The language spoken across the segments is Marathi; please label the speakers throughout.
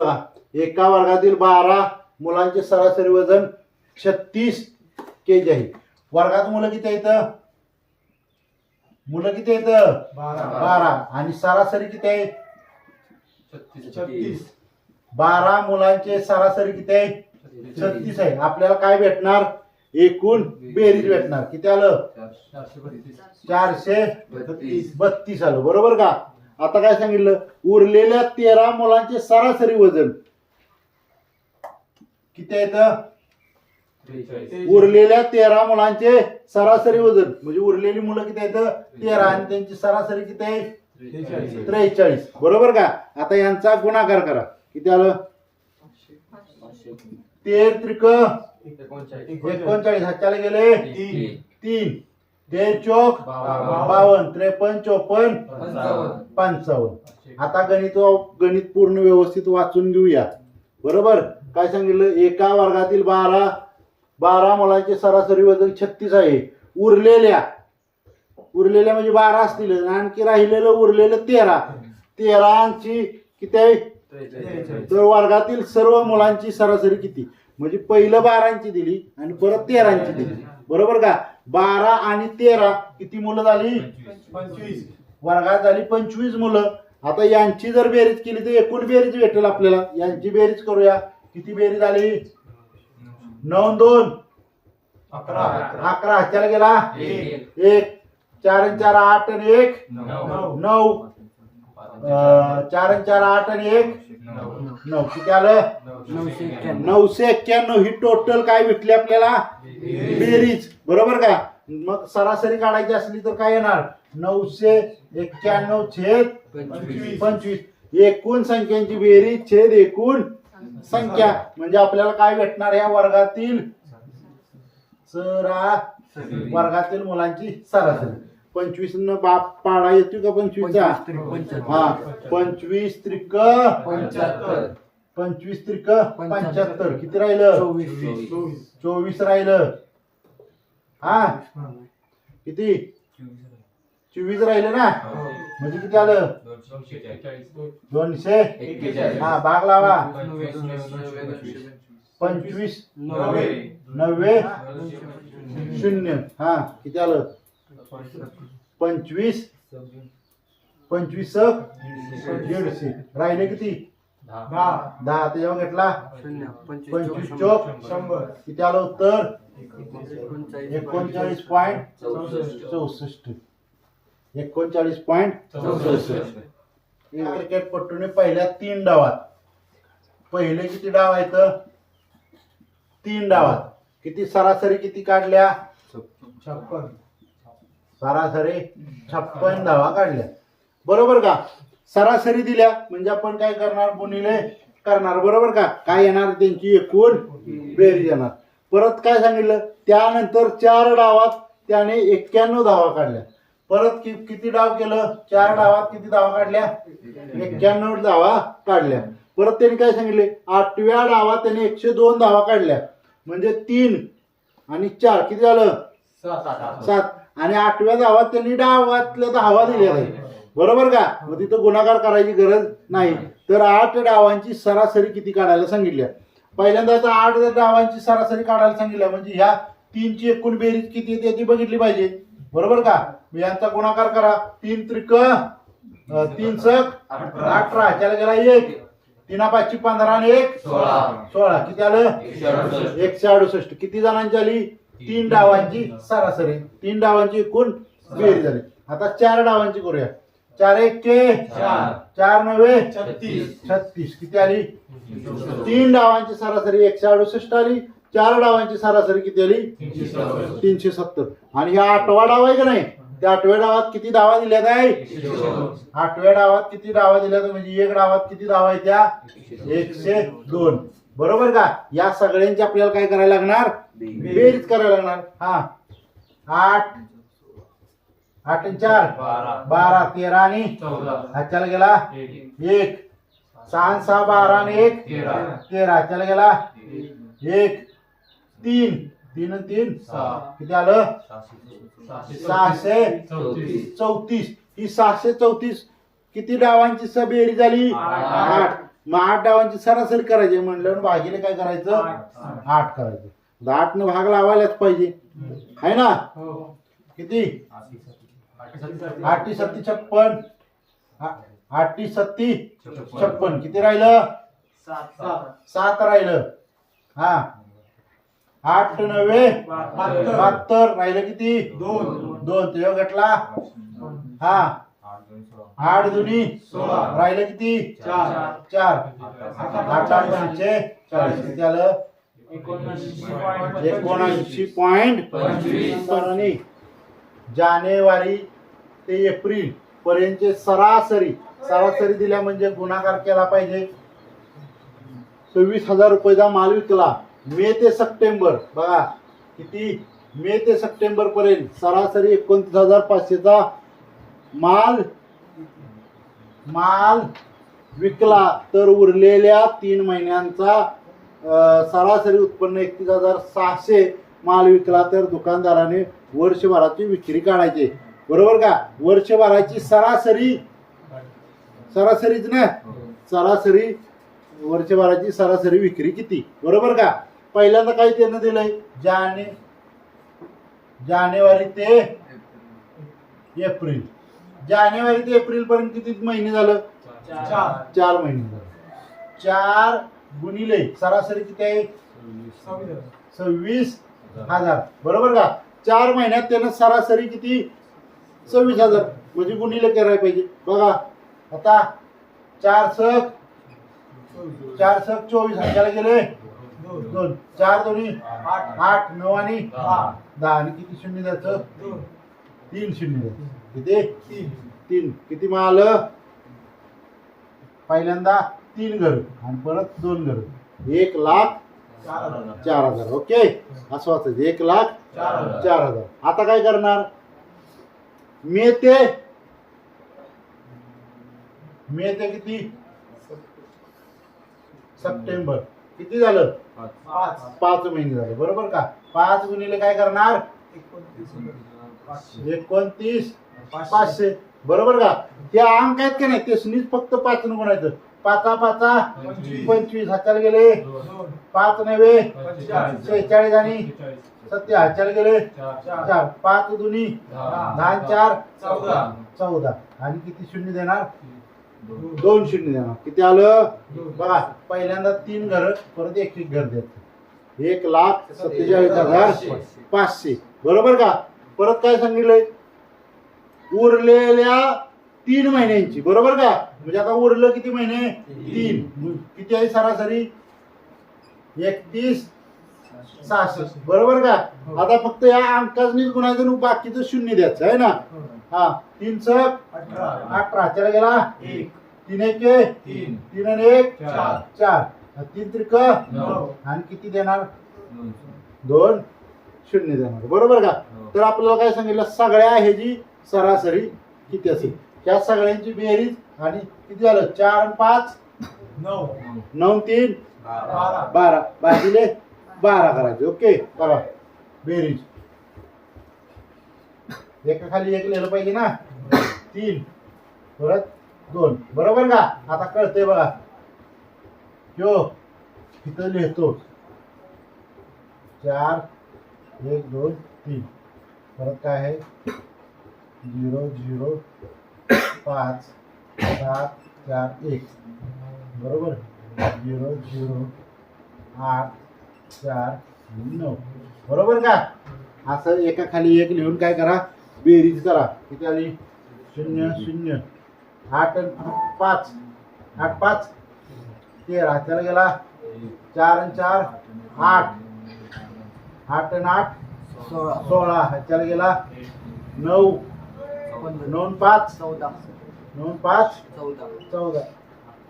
Speaker 1: एका वर्गातील बारा मुलांचे सरासरी वजन छत्तीस के जी आहे. वर्गात मुलं किती आहेत? मुलं किती आहेत? बारा. आणि सरासरी किती आहे?
Speaker 2: छत्तीस.
Speaker 1: बारा मुलांचे सरासरी किती आहे? छत्तीस. आहे. आपल्याला काय भेटणार? एकूण बेरीज भेटणार. किती आलं?
Speaker 2: चारशे. बत्तीस
Speaker 1: आलं. बरोबर का? आता काय सांगितलं? उरलेल्या तेरा मुलांचे सरासरी वजन. किती
Speaker 2: त्रेचाळीस.
Speaker 1: उरलेल्या तेरा मुलांचे सरासरी वजन. म्हणजे उरलेली मुलं किती आहेत तेरा. आणि त्यांची सरासरी किती आहे?
Speaker 2: त्रेचाळीस.
Speaker 1: बरोबर का? आता यांचा गुणाकार करा. किती आलं? तेर त्रिक
Speaker 2: एकोणचाळीस.
Speaker 1: एकोणचाळीस. हाताला गेले?
Speaker 2: तीन.
Speaker 1: तीन. तेर चौक
Speaker 2: बावन्न.
Speaker 1: त्रेपन्न चोपन्न
Speaker 2: पंचावन्न.
Speaker 1: आता गणित गणित पूर्ण व्यवस्थित वाचून घेऊया. बरोबर? काय सांगितलं? एका वर्गातील बारा बारा मुलांचे सरासरी वजन छत्तीस आहे. उरलेल्या उरलेल्या म्हणजे बारा असतील. आणखी राहिलेलं उरलेलं तेरा. तेरांची किती आहे? तर वर्गातील सर्व मुलांची सरासरी किती? म्हणजे पहिलं बारांची दिली आणि परत तेरांची दिली. बरोबर का? बारा आणि तेरा किती मुलं झाली?
Speaker 2: पंचवीस.
Speaker 1: वर्गात झाली पंचवीस मुलं. आता यांची जर बेरीज केली तर एकूण बेरीज भेटेल आपल्याला. यांची बेरीज करूया. किती बेरीज झाली? नऊ दोन.
Speaker 2: अकरा.
Speaker 1: अकरा. ह्याच्याला गेला?
Speaker 2: एक.
Speaker 1: चार आणि चार आठ आणि एक.
Speaker 2: नऊ.
Speaker 1: चार आणि चार आठ आणि एक.
Speaker 2: नऊ.
Speaker 1: नऊ किती आलं?
Speaker 2: नऊशे एक्क्याण्णव.
Speaker 1: नऊशे एक्क्याण्णव ही टोटल काय भेटली आपल्याला? बेरीज. बरोबर का? मग सरासरी काढायची असली तर काय येणार? नऊशे एक्क्याण्णव छेद
Speaker 2: पंचवीस.
Speaker 1: पंचवीस. एकूण संख्यांची बेरीज छेद एकूण संख्या. म्हणजे आपल्याला काय भेटणार या वर्गातील? सरा वर्गातील मुलांची सरासरी. पंचवीस न बाप पाडा येतो का पंचवीसचा? हा पंचवीस त्रिक
Speaker 2: पंच्याहत्तर
Speaker 1: पंचवीस त्रिक पंच्याहत्तर किती राहिलं?
Speaker 2: चोवीस.
Speaker 1: चोवीस. राहिलं. हा? किती? चोवीस राहिलं ना? म्हणजे किती आलं? दोनशे. हा भाग लावा.
Speaker 2: पंचवीस.
Speaker 1: पंचवीस
Speaker 2: नव्वे.
Speaker 1: नव्वे. शून्य. हा किती आलं? पंचवीस. पंचवीस दीडशे. राहिले किती?
Speaker 2: दहा.
Speaker 1: दहा. त्याच्यावर घेतला? पंचवीस. चौक.
Speaker 2: शंभर.
Speaker 1: किती आलं उत्तर? एकोणचाळीस. पॉईंट
Speaker 2: चौसष्ट.
Speaker 1: चौसष्ट. एकोणचाळीस पॉईंट
Speaker 2: चौसष्ट.
Speaker 1: क्रिकेट पट्टूने पहिल्या तीन डावात. पहिले किती डाव आहेत? तीन डावात. किती सरासरी किती काढल्या?
Speaker 2: छप्पन.
Speaker 1: सरासरी छप्पन धावा काढल्या. बरोबर का? सरासरी दिल्या म्हणजे आपण काय करणार? गुणिले करणार. बरोबर का? काय येणार? त्यांची एकूण बेरीज येणार. परत काय सांगितलं? त्यानंतर चार डावात त्याने एक्क्याण्णव धावा काढल्या. परत कि- किती डाव केलं? चार डावात किती धावा काढल्या? एक्क्याण्णव धावा काढल्या. परत त्यांनी काय सांगितले? आठव्या डावात त्याने एकशे दोन धावा काढल्या. म्हणजे तीन आणि चार. किती झालं? सात. आणि आठव्या धावात त्यांनी डावातल्या धावा दिल्या नाही. बरोबर का? मग तिथं गुणाकार करायची गरज नाही. तर आठ डावांची सरासरी किती काढायला सांगितल्या? पहिल्यांदा तर आठ डावांची सरासरी काढायला सांगितल्या. म्हणजे ह्या तीनची एकूण बेरीज किती येते ती बघितली पाहिजे. बरोबर का? यांचा गुणाकार करा. तीन त्रिक तीन सक अठरा. त्याला गेला एक. तीना पाचशे पंधरा आणि एक
Speaker 2: सोळा.
Speaker 1: सोळा. किती आलं?
Speaker 2: एकशे अडुसष्ट.
Speaker 1: किती जणांची आली? तीन डावांची सरासरी. तीन डावांची एकूण बेरीज झाली. आता चार डावांची करूया. चार एक के.
Speaker 2: चार.
Speaker 1: चार नव्हे
Speaker 2: छत्तीस.
Speaker 1: छत्तीस. किती आली? तीन डावांची सरासरी एकशे अडुसष्ट आली. चार डावांची सरासरी किती आली?
Speaker 2: तीनशे
Speaker 1: सत्तर. आणि हा आठवा डाव आहे का नाही? त्या आठव्या डावात किती डावा दिल्यात आहे. आठव्या डावात किती डावा दिल्यात म्हणजे एक डावात किती डावा आहे त्या? एकशे दोन. बरोबर का? या सगळ्यांची आपल्याला काय करायला लागणार? बेरीज. करायला लागणार. हा. आठ. आठ आणि चार.
Speaker 2: बारा.
Speaker 1: तेरा आणि
Speaker 2: चौदा.
Speaker 1: ह्याच्याला गेला
Speaker 2: एक.
Speaker 1: सहा सहा बारा आणि एक.
Speaker 2: तेरा.
Speaker 1: ह्याच्याला गेला एक. तीन. तीन आणि तीन. किती आलं?
Speaker 2: सहाशे. चौतीस.
Speaker 1: ही सहाशे चौतीस किती डावांची स बेरीज झाली?
Speaker 2: आठ.
Speaker 1: आठ मग आठ डावांची सरासरी करायची म्हणल्यावर भागीले काय करायचं? आठ. करायचं. तर आठनं भाग लावायलाच पाहिजे. आहे ना? किती? आठी सत्ती छप्पन. आ- आठी सत्ती छप्पन. किती राहिलं? सात राहिलं. हा. आठ नव्हे बहात्तर. राहिलं किती?
Speaker 2: दोन.
Speaker 1: दोन. तुझ्या गटला हा. आठ दुनी राहिलं किती?
Speaker 2: चार.
Speaker 1: चार. आठ आठ पंचे चाळीस. किती आलं? एकोणऐंशी पॉइंट जानेवारी ते एप्रिल पर्यंतचे सरासरी. सरासरी दिल्या म्हणजे गुणाकार केला पाहिजे. सव्वीस हजार रुपयाचा माल विकला. मे ते सप्टेंबर. बघा किती? मे ते सप्टेंबर पर्यंत सरासरी एकोणतीस हजार पाचशेचा माल माल विकला तर उरलेल्या तीन महिन्यांचा सरासरी उत्पन्न एकतीस हजार सहाशे माल विकला तर दुकानदाराने वर्षभराची विक्री काढायची. बरोबर का? वर्षभराची सरासरी. सरासरीच ना? सरासरी वर्षभराची सरासरी विक्री किती? बरोबर का? पहिल्यांदा काही त्यानं दिलंय जाने जानेवारी ते एप्रिल. जानेवारी ते एप्रिल पर्यंत किती महिने झालं? चार. महिने झाले. चार गुणिले सरासरी किती आहे? सव्वीस हजार. बरोबर का? चार महिन्यात त्यानं सरासरी किती? सव्वीस हजार. म्हणजे गुणिले करायला पाहिजे. बघा. आता चार सक चार सक चोवीस हजारा. गेले दोन. चार दोन्ही आठ. नऊ आणि दहा. आणि किती शून्य द्यायचं? तीन शून्य. किती? तीन. किती माल? पहिल्यांदा तीन घर. आणि परत दोन घर. एक लाख चार हजार. ओके? असं वाचायचं. एक लाख चार हजार. आता काय करणार? मे ते मे ते किती? सप्टेंबर. किती झालं? पाच. महिने झाले. बरोबर का? पाच गुणिले काय करणार? एकोणतीस पाचशे. बरोबर का? ते अंक आहेत का नाही? तेसनीच फक्त पाच न गुणायचं. पाचा पाचा. पंचवीस. हाताला गेले. पाच नव्हे. शेहेचाळीस आणि सत्य हाताला गेले. चार. पाच दुनी. दहा. चार. चौदा. आणि किती शून्य देणार? दोन. शून्य देणार. किती आलं? बघा पहिल्यांदा तीन घर परत एक एक घर द्यायचं एक लाख सत्तेचाळीस हजार पाचशे. बरोबर का? परत काय सांगितलंय? उरलेल्या तीन महिन्यांची बरोबर का? म्हणजे आता उरलं किती महिने? तीन. किती आहे सरासरी? एकतीस सहाशे बरोबर का? आता फक्त या अंकाचनीच गुणायचं बाकीचं शून्य द्यायचं आहे ना? हा. तीन सक अठरा. चला गेला. तीन एक तीन. आणि एक?
Speaker 2: चार.
Speaker 1: चार. तीन त्रिक? आणि किती देणार? दोन. शून्य देणार. बरोबर का? तर आपल्याला काय सांगितलं? सगळ्या ह्याची सरासरी किती असेल? त्या सगळ्यांची बेरीज आणि किती झालं? चार पाच? नऊ. आणि तीन? बारा. भाजीले बारा करायचे. ओके? बघा बेरीज. एका खाली एक लिहिलं पाहिजे ना? तीन. परत दोन. बरोबर का? आता कळतंय बघा. यो इथं लिहितो. चार एक दोन तीन. परत काय आहे? झिरो झिरो पाच सात चार एक. बरोबर? झिरो झिरो आठ चार नऊ. बरोबर का? असं एका खाली एक लिहून काय करा? बेरीज करा. किती आली? शून्य शून्य. आठ पाच. आठ पाच. तेरा. त्याला गेला? चार आणि चार. आठ. आठ आणि आठ सोळा. ह्याच्याला गेला नऊ. नऊ पाच.
Speaker 3: चौदा.
Speaker 1: नऊ पाच.
Speaker 3: चौदा.
Speaker 1: चौदा.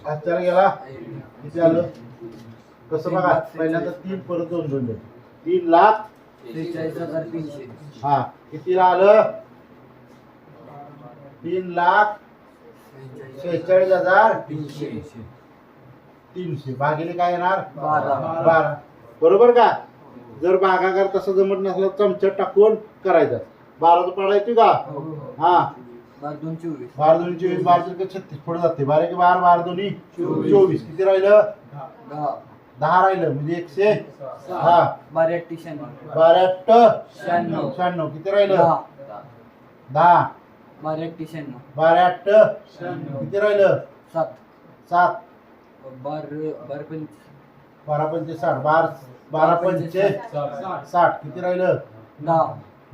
Speaker 1: ह्याच्याला गेला. किती आलं? कसं बघा पहिल्यांदा तीन परत दोन दोन. तीन लाख
Speaker 3: त्रेचाळीस हजार तीनशे.
Speaker 1: हा. कितीला आलं? तीन लाख शेहेचाळीस हजार
Speaker 3: तीनशे.
Speaker 1: तीनशे. भागिले काय येणार?
Speaker 3: बारा.
Speaker 1: बारा. बरोबर का? जर भागाकार तसं जमत नसलं चमचा टाकून करायचं. बाराचं पडायची का? हा
Speaker 3: बार दोन चोवीस.
Speaker 1: बारा दोन्ही चोवीस बारा त्रिक छत्तीस. पुढे जाते. बारा की बारा बारा दोन्ही
Speaker 2: चोवीस.
Speaker 1: किती राहिलं?
Speaker 3: दहा.
Speaker 1: दहा. राहिलं. म्हणजे एकशे दहा
Speaker 3: बारा अठ्ठी शहाण्णव
Speaker 1: बारा अट्ट
Speaker 3: शहाण्णव.
Speaker 1: शहाण्णव. किती राहिलं?
Speaker 3: दहा.
Speaker 1: दहा.
Speaker 3: बारा शहाण्णव
Speaker 1: बारा अट्ट किती राहिलं?
Speaker 3: सात.
Speaker 1: सात.
Speaker 3: बार बार पंच
Speaker 1: बारा पंचे साठ. बार बारा पंचे साठ. किती राहिलं?
Speaker 3: दहा.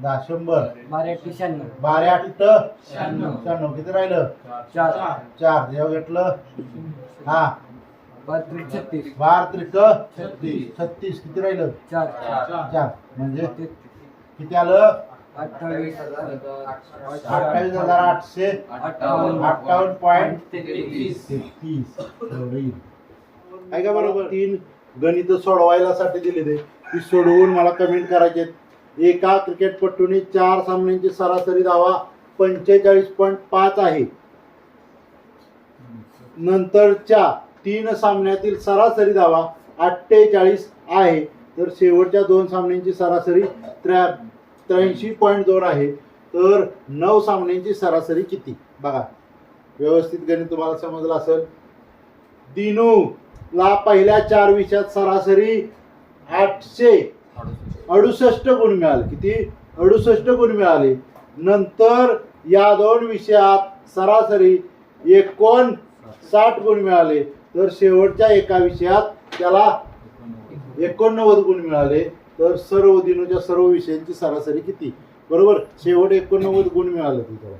Speaker 1: दहा. शंभर.
Speaker 3: बारा अठ्ठी शहाण्णव.
Speaker 1: बारा अट्ट
Speaker 3: शहाण्णव.
Speaker 1: शहाण्णव. किती राहिलं?
Speaker 3: चार.
Speaker 1: चार. जेव्हा घेतलं? हा.
Speaker 3: बार त्रिक छत्तीस.
Speaker 1: बार त्रिक
Speaker 3: छत्तीस.
Speaker 1: छत्तीस. किती राहिलं?
Speaker 3: चार.
Speaker 1: चार. म्हणजे? किती आलं?
Speaker 3: अठ्ठावीस.
Speaker 1: अठ्ठावीस हजार आठशे
Speaker 3: अठ्ठावन्न.
Speaker 1: अठ्ठावन्न पॉईंट
Speaker 3: तेहतीस.
Speaker 1: तेहतीस. एवढं येईल. आहे का बरोबर. तीन गणित सोडवायला साठी दिले ते. ती सोडवून मला कमेंट करायचे आहेत. एका क्रिकेटपटूने चार सामन्यांची सरासरी धावा पंचेचाळीस पॉईंट पाच आहे. नंतरच्या तीन सामन्यातील सरासरी धावा अठ्ठेचाळीस आहे. तर शेवटच्या दोन सामन्यांची सरासरी त्र्या त्र्याऐंशी पॉईंट दोन आहे. तर नऊ सामन्यांची सरासरी किती? बघा. व्यवस्थित गणित तुम्हाला समजलं असेल. दिनू. ला पहिल्या चार विषयात सरासरी आठशे अडुसष्ट गुण मिळाले. किती? अडुसष्ट गुण मिळाले. नंतर या दोन विषयात सरासरी एकोण साठ गुण मिळाले. तर शेवटच्या एका विषयात त्याला एकोणनव्वद गुण मिळाले. तर सर्व दिनूच्या सर्व विषयांची सरासरी किती? बरोबर? शेवट एकोणनव्वद गुण मिळाले तिथं.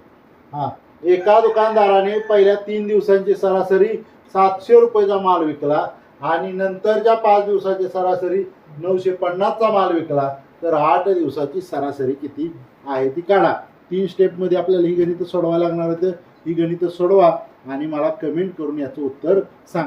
Speaker 1: हा. एका दुकानदाराने पहिल्या तीन दिवसांची सरासरी सातशे रुपयेचा माल विकला आणि नंतरच्या पाच दिवसाची सरासरी नऊशे पन्नासचा माल विकला तर आठ दिवसाची सरासरी किती आहे ती काढा. तीन स्टेपमध्ये आपल्याला ही गणितं सोडवायला लागणार होतं. ही गणितं सोडवा आणि मला कमेंट करून याचं उत्तर सांगा.